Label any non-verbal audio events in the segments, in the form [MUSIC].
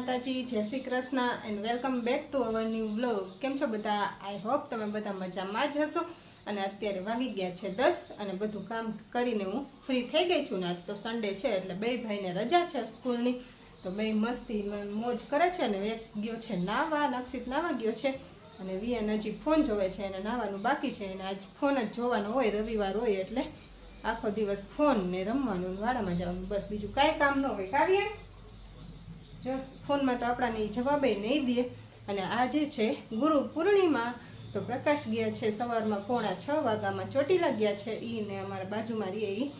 માતાજી, જય Shri Krishna and welcome back to our new blog કેમ છો બધા? આઈ હોપ તમે બધા મજામાં જ હશો. અને અત્યારે વાગી ગયા છે દસ અને બધું કામ કરીને હું ફ્રી થઈ ગઈ છું ને આજ તો સન્ડે છે એટલે બે ભાઈને રજા છે સ્કૂલની. તો બે મસ્તી મોજ કરે છે અને એક ગયો છે નાવા, નક્ષિત નાવા ગયો છે. અને વિયાન હજી ફોન જોવે છે અને નાવાનું બાકી છે અને આજ ફોન જ જોવાનો હોય, રવિવાર હોય એટલે આખો દિવસ ફોન ને રમવાનું વાડામાં જવાનું. બસ બીજું કાંઈ કામ ન હોય. કાવ્ય? જો, ફોનમાં તો આપણાને જવાબે નહીં દે. અને આજે છે, ગુરુ પૂર્ણિમા, તો પ્રકાશ ગયા છે સવારમાં પોણા છ વાગ્યામાં ચોટીલા ગયા છે ઈ ને અમારા બાજુમાં રહીએ ઈ.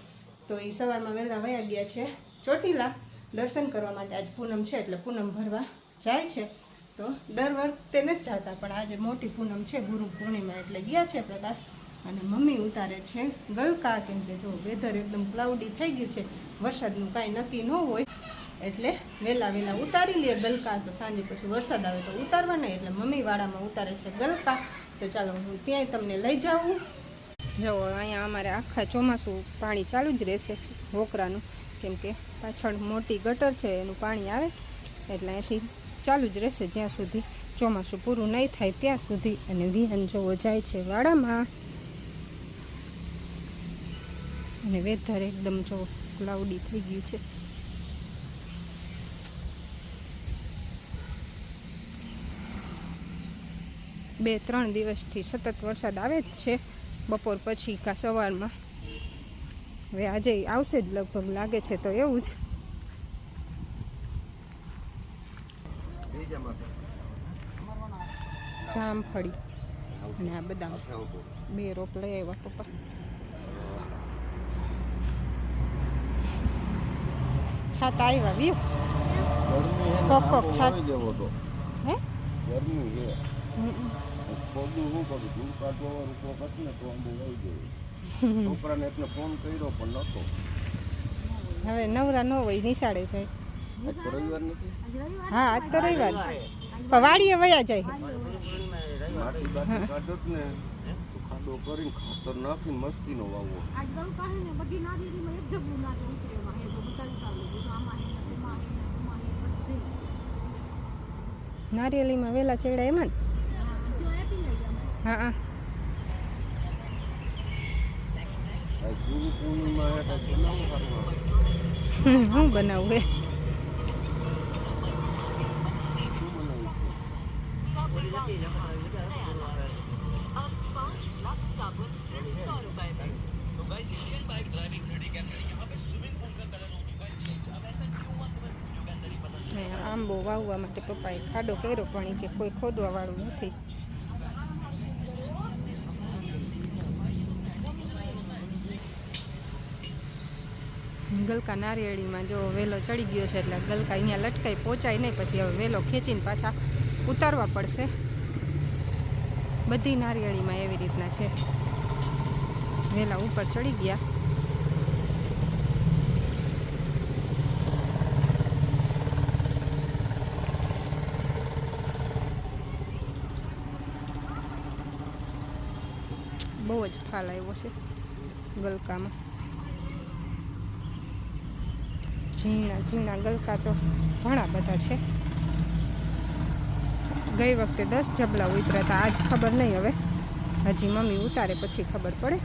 તો એ સવારમાં વહેલા વયા ગયા છે ચોટીલા. દર્શન કરવા માટે આજ પૂનમ છે, એટલે પૂનમ ભરવા જાય છે. તો દર વખતે નથી જતા, પણ આજે મોટી પૂનમ છે, ગુરુ પૂર્ણિમા એટલે ગયા છે પ્રકાશ. અને મમ્મી ઉતારે છે ગલકા, કેમ કે જો વેધર એકદમ ક્લાઉડી થઈ ગયું છે, વરસાદનું કાંઈ નક્કી ન હોય. એટલે વહેલા વહેલા ઉતારી લઈએ ગલકા તો સાંજે પછી વરસાદ આવે તો ઉતારવા નહીં, એટલે મમ્મી વાડામાં ઉતારે છે ગલકા. તો ચાલો હું ત્યાંય તમને લઈ જાઉં. જો, અહીંયા અમારે આખા ચોમાસું પાણી ચાલુ જ રહેશે વોકરાનું કેમ કે પાછળ મોટી ગટર છે, એનું પાણી આવે. એટલે અહીંથી ચાલુ જ રહેશે જ્યાં સુધી ચોમાસું પૂરું નહીં થાય ત્યાં સુધી. અને વિહન જોવો જાય છે વાડામાં. અને વેધર એકદમ જો ક્લાઉડી થઈ ગયું છે. બે ત્રણ દિવસથી સતત વરસાદ આવે જ છે. બપોર પછી કા સવારમાં. હવે આજે આવશે જ લગભગ લાગે છે તો એવું જ. જામફળી અને આ બધા બે રોપ લઈ આવ્યા પપ્પા. છાતા આવ્યા વ્યુ કપ કપ છાત હે? ગરમી છે હમ. પગું શું કરું? ધૂળ કાઢવા ને તો આવી [LAUGHS] છોકરાને એટલે ફોન કર્યો પણ નતો. હવે નવરા ન હોય નિશાળે જાય. રવિવાર નથી? હા આજ તો રવિવાર. પણ વાડીએ વયા જાય. માટી બાટી કાઢો ને તો ખાડો કરીને ખાતર નાખીને મસ્તીનો વાવવો નારિયેલીમાં વેલા ચડ્યા એમાં ને? હું બનાવું એ? બનાવ્યું આંબો વાવવા માટે પપ્પાએ ખાડો કર્યો પણ કે કોઈ ખોદવા વાળું નથી. ગલકા નારિયેળીમાં જો વેલો ચડી ગયો છે એટલે ગલકા અહીંયા લટકાઈ પહોંચાય નહીં, પછી હવે વેલો ખેંચીને પાછા ઉતારવા પડશે. બધી નારિયેળીમાં એવી રીતના છે. વેલા ઉપર ચડી ગયા. બહુ જ ફાલ આવ્યો છે ગલકામાં. ઝીણા ઝીણા ગલકા તો ઘણા બધા છે. ગઈ વખતે દસ જબલા ઉતર્યા હતા, આજ ખબર નહીં હવે. હજી મમ્મી ઉતારે પછી ખબર પડે.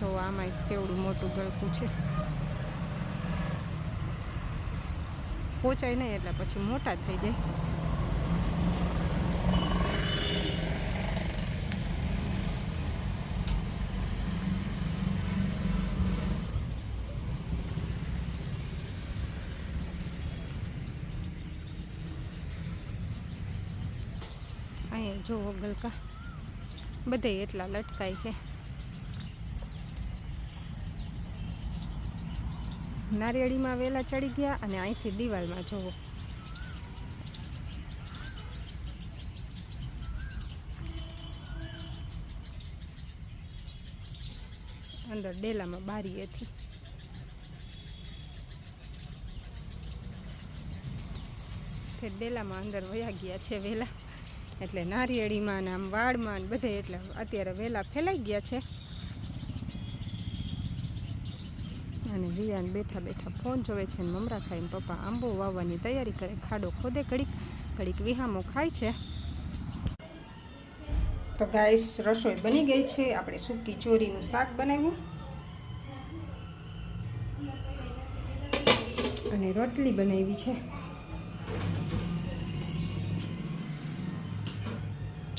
જો, આમાં કેવડું મોટું ગલકું છે. પોચાય નહીં એટલે પછી મોટા જ થઈ જાય. અહીંયા જોવો ગલકા બધે એટલા લટકાય છે. નારિયેળીમાં વેલા ચડી ગયા અને અહીંથી દિવાલમાં જોવો અંદર ડેલામાં બારી હતી. ડેલામાં અંદર વયા ગયા છે વેલા. એટલે નારિયેળીમાં ને આમ વાળમાં ને બધે એટલે અત્યારે વહેલા ફેલાઈ ગયા છે. અને વિયાન બેઠા બેઠા ફોન જોવે છે ને મમરા ખાઈને પપ્પા આંબો વાવવાની તૈયારી કરે. ખાડો ખોદે ઘડીક ઘડીક વિહામો ખાય છે. તો ગાઈસ, રસોઈ બની ગઈ છે. આપણે સૂકી ચોરીનું શાક બનાવ્યું. અને રોટલી બનાવી છે.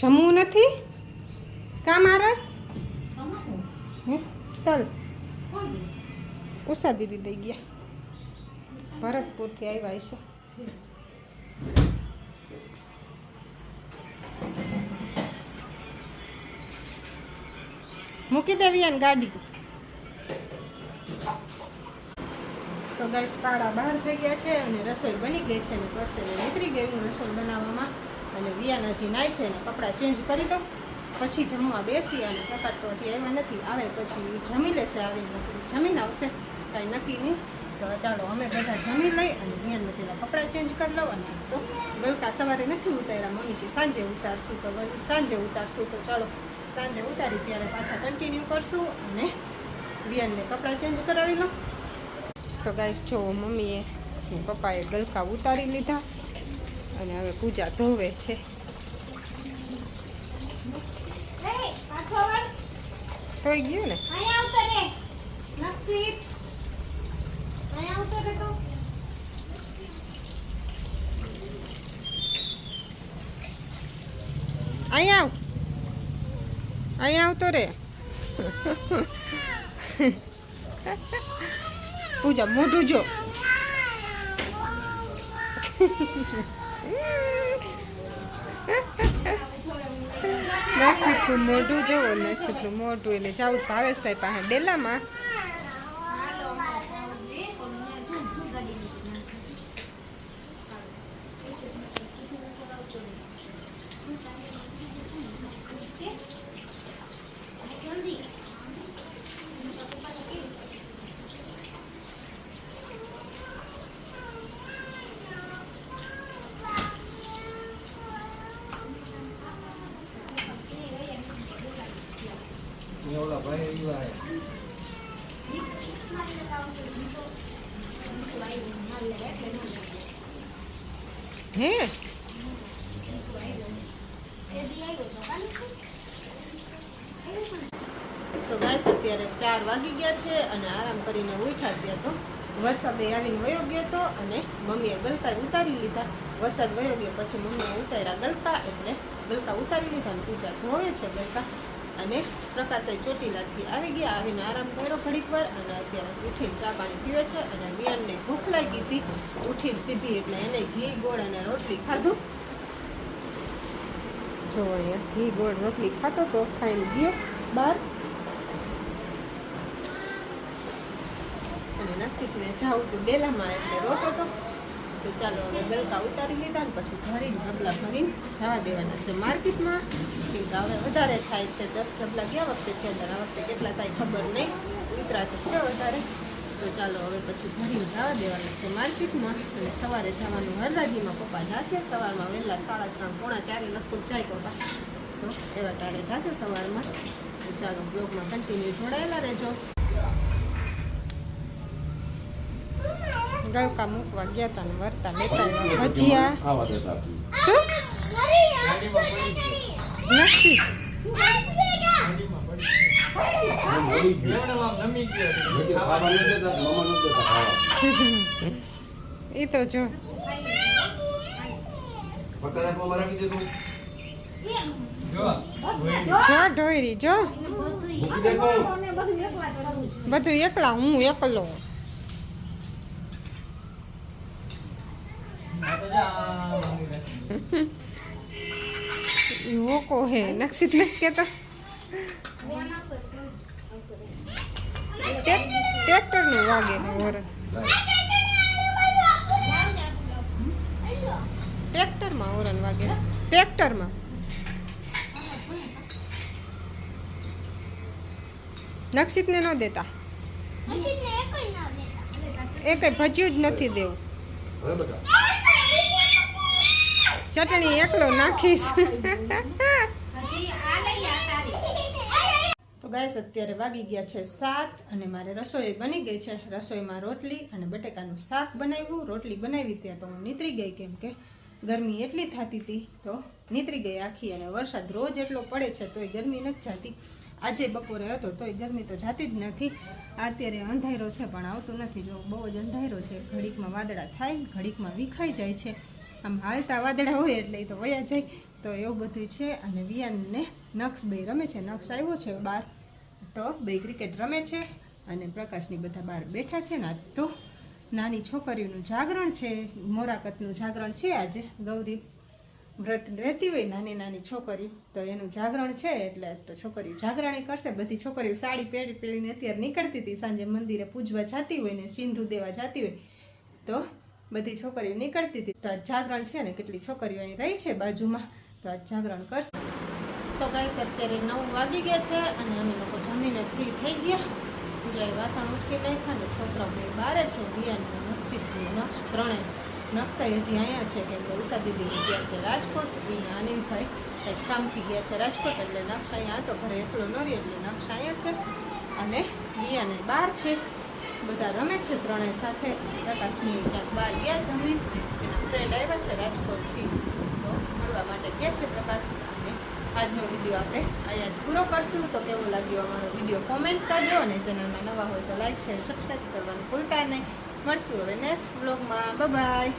જમવું નથી? કા મારસ હે? તલ ઉષા દીદી દઈ ગયા. ભરતપુરથી આવ્યા છે મૂકી દેવી ને ગાડી. તો ગાઈસ પાડા બહાર થઈ ગયા છે અને રસોઈ બની ગઈ છે અને પરસેવે નીકળી ગયું રસોઈ બનાવવામાં. અને વિયાન હજી નાય છે ને કપડાં ચેન્જ કરી દઉં પછી જમવા બેસી અને પ્રકાશ તો હજી આવ્યા નથી. આવે પછી જમી લેશે, આવીને જમીને આવશે. કાંઈ નક્કી નહીં. તો ચાલો, અમે બધા જમી લઈ અને વિયાનને પેલા કપડાં ચેન્જ કરી લઉં અને તો ગલકા સવારે નથી ઉતાર્યા મમ્મીથી સાંજે ઉતારશું તો સાંજે ઉતારશું તો ચાલો, સાંજે ઉતારી ત્યારે પાછા કન્ટિન્યુ કરશું અને વિયાનને કપડાં ચેન્જ કરાવી લઉં. તો ગાઈશ જો મમ્મીએ પપ્પાએ ગલકા ઉતારી લીધા. અને હવે પૂજા ધોવે છે. થઈ ગયું ને? અહીંયા આવ. અહીંયા આવતો રે. પૂજા મોઢું જો. [LAUGHS] [LAUGHS] નક્ષત્રનું મોઢું જોવો નક્ષત્રનું મોઢું એટલે જવું ભાવેશભાઈ પાસે. ડેલામાં હે તો ગાઈસ અત્યારે ચાર વાગી ગયા છે અને આરામ કરીને ઉઠા ત્યાં તો. વરસાદે આવીને વયો ગયો તો અને મમ્મીએ ગલકા ઉતારી લીધા. વરસાદ વયો ગયો પછી મમ્મીએ ઉતાર્યા ગલકા એટલે ગલકા ઉતારી લીધા અને પૂજા ધોવે છે ગલકા. અને પ્રકાશે ચોટીલાથી આવી ગયા. આવીને આરામ કર્યો ઘડીક વાર અને અત્યારે ઉઠીને ચા પાણી પીવે છે અને વિયાનને ભૂખ લાગી હતી. ઉઠીને સીધી એટલે એને ઘી, ગોળ અને રોટલી ખાધું. જો અહીંયા ઘી, ગોળ, રોટલી ખાતો તો ખાઈને ગયો બહાર. અને નક્ષિતને જાવું તું ડેલામાં એટલે રોતો તો. તો ચાલો હવે ગલકા ઉતારી લીધા ને પછી ભરીને જબલા ભરીને જવા દેવાના છે માર્કેટમાં. કેમ હવે વધારે થાય છે, દસ જબલા ગયા વખતે છે અંદર આ વખતે કેટલા થાય ખબર નહીં. ઉતરા તો છે વધારે. તો ચાલો હવે પછી ભરીને જવા દેવાના છે માર્કેટમાં. અને સવારે જવાનું હરરાજીમાં પપ્પા જશે. સવારમાં વહેલા સાડા ત્રણ, પોણા ચારે લગભગ જાય પપ્પા. તો એવા ટાળે જશે સવારમાં. તો ચાલો બ્લોગમાં કન્ટિન્યુ જોડાયેલા રહેજો. ગલકા મૂકવા ગયા હતા ને વરતા લેતા ભજીયા ખાવા દેતા. શું નથી. એ તો જો. જો ઢોયરી જો. બધું એકલા હું એકલો વોકો હે નક્ષિત નથી કેતો ટ્રેક્ટરનું વાગે ને હોરન ટ્રેક્ટરમાં હોરન વાગે. નક્ષિત ને ન દેતા. એ કઈ ભજ્યું જ નથી દેવું. ચટણી એકલો નાખીશ. તો ગાય અત્યારે વાગી ગયા છે સાત અને મારે રસોઈ બની ગઈ છે. રસોઈમાં રોટલી અને બટેકાનું શાક બનાવ્યું. રોટલી બનાવી ત્યાં તો હું નીતરી ગઈ કેમ કે ગરમી એટલી થતી હતી. તો નીતરી ગઈ આખી અને વરસાદ રોજ એટલો પડે છે તોય ગરમી નથી જતી. આજે બપોરે હતો તોય ગરમી તો જાતી જ નથી. અત્યારે અંધારો છે પણ આવતું નથી. જો બહુ જ અંધારો છે. ઘડીકમાં વાદળા થાય, ઘડીકમાં વિખાઈ જાય છે. આમ હાલતા વાદળા હોય એટલે એ તો વયા જાય. તો એવું બધું છે અને વિયાનને નક્ષ બે રમે છે. નક્ષ આવ્યો છે બહાર તો બે ક્રિકેટ રમે છે અને પ્રકાશની બધા બહાર બેઠા છે ને તો નાની છોકરીઓનું જાગરણ છે. મોરાકતનું જાગરણ છે આજે. ગૌરી વ્રત રહેતી હોય નાની નાની છોકરી. તો એનું જાગરણ છે એટલે તો છોકરીઓ જાગરણી કરશે. બધી છોકરીઓ સાડી પહેરી પહેરીને અત્યારે નીકળતી હતી. સાંજે મંદિરે પૂજવા જતી હોય ને સિંધુ દેવા જતી હોય. તો બધી છોકરીઓ નીકળતી હતી. તો જાગરણ છે ને, કેટલી છોકરીઓ અહીં રહી છે બાજુમાં. તો જાગરણ કરશે. તો ગાઈસ અત્યારે નવ વાગી ગયા છે અને અમે લોકો જમીને ફ્રી થઈ ગયા. પૂજાએ વાસણ ઉટકી નાખ્યા ને છોકરા બે બારે છે. બિયાની નક્ષિતની નક્ષ ત્રણેય. નકશા હજી અહીંયા છે કેમ કે ઉષા દીદી ગયા છે રાજકોટ. એના અનિલભાઈ કંઈક કામથી ગયા છે રાજકોટ, એટલે નકશા અહીંયા હતો. ઘરે એકલો ન એટલે નકશા અહીંયા છે. અને બિયાને બહાર છે. બધા રમે છે ત્રણેય સાથે. પ્રકાશની ક્યાંક બહાર ગયા જમીન એના ફ્રેન્ડ આવ્યા છે રાજકોટથી. તો મળવા માટે ગયા છે પ્રકાશ આપણે આજનો વીડિયો આપણે અહીંયા પૂરો કરશું. તો કેવો લાગ્યો અમારો વીડિયો, કોમેન્ટ કરજો અને ચેનલમાં નવા હોય તો લાઈક, શેર સબસ્ક્રાઈબ કરવાનું ભૂલતા નહીં. મળશું હવે નેક્સ્ટ બ્લોગમાં બાય